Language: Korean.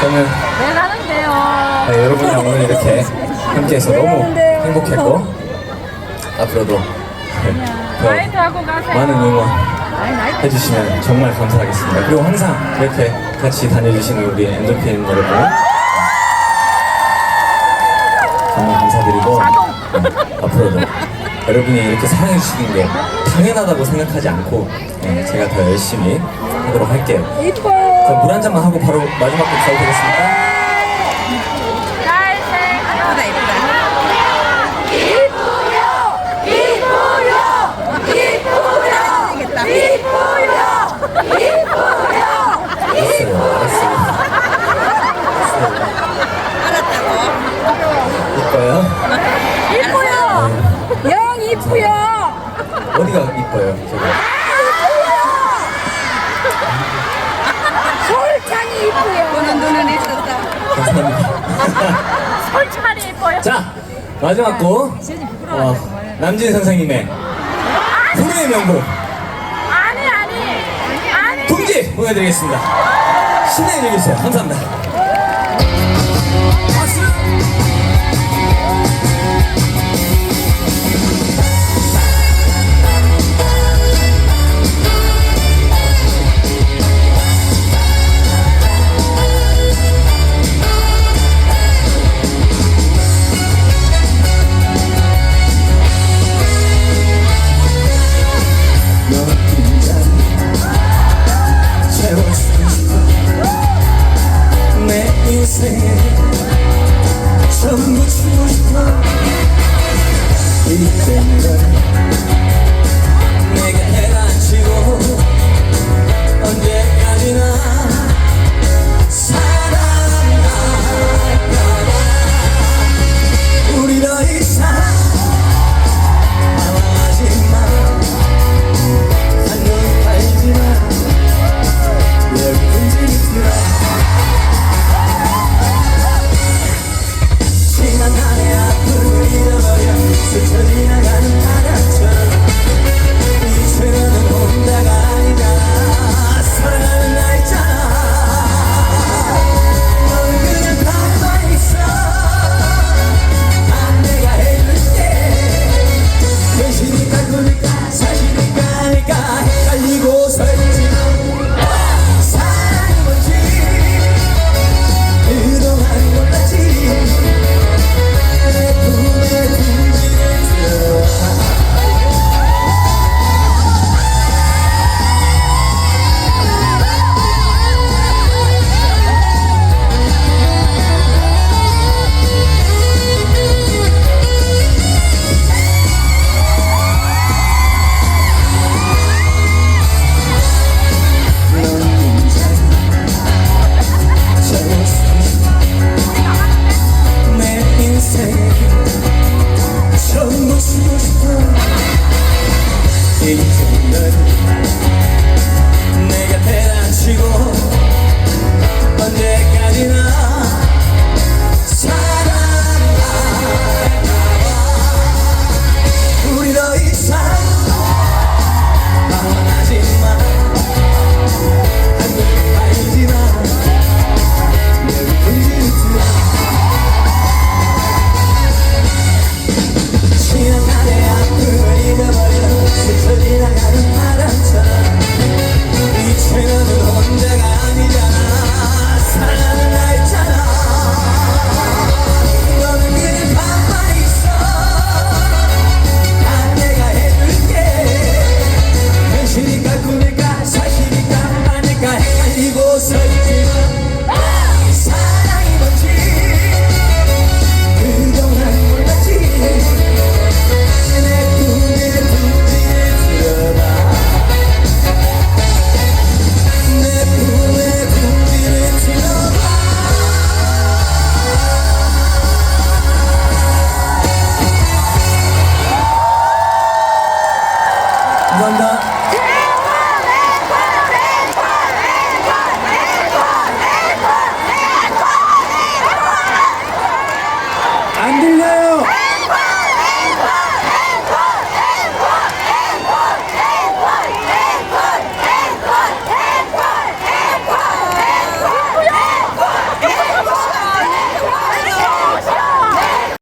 저는 왜 가는데요? 네, 여러분이랑 오늘 이렇게 함께해서 너무 행복했고 앞으로도 네, 나이트 더 하고 가세요. 많은 응원 아니, 나이트. 해주시면 정말 감사하겠습니다. 그리고 항상 이렇게 같이 다녀주시는 우리 엔돌핀 여러분 정말 감사드리고 네, 앞으로도 여러분이 이렇게 사랑해 주시는 게 당연하다고 생각하지 않고 네, 제가 더 열심히 하도록 할게요. 이뻐. 물 한 잔만 하고 바로 마지막 곡 가도 되겠습니까? 알았어요, 알았어요. 알았다고 이뻐요? 이뻐요. 영 이쁘요. 어디가 이뻐요? 제가 솔찬이 보는 눈은 있었어 감사합니다. 솔찬이 이뻐요. 자, 마지막 곡. 어, 남진 선생님의 후루의 명곡 아니, 아니. 아니. 동지 보내드리겠습니다. 신나게 즐겨주세요. 감사합니다. 내 인생에 전부 이제는 내 곁에 앉히고 change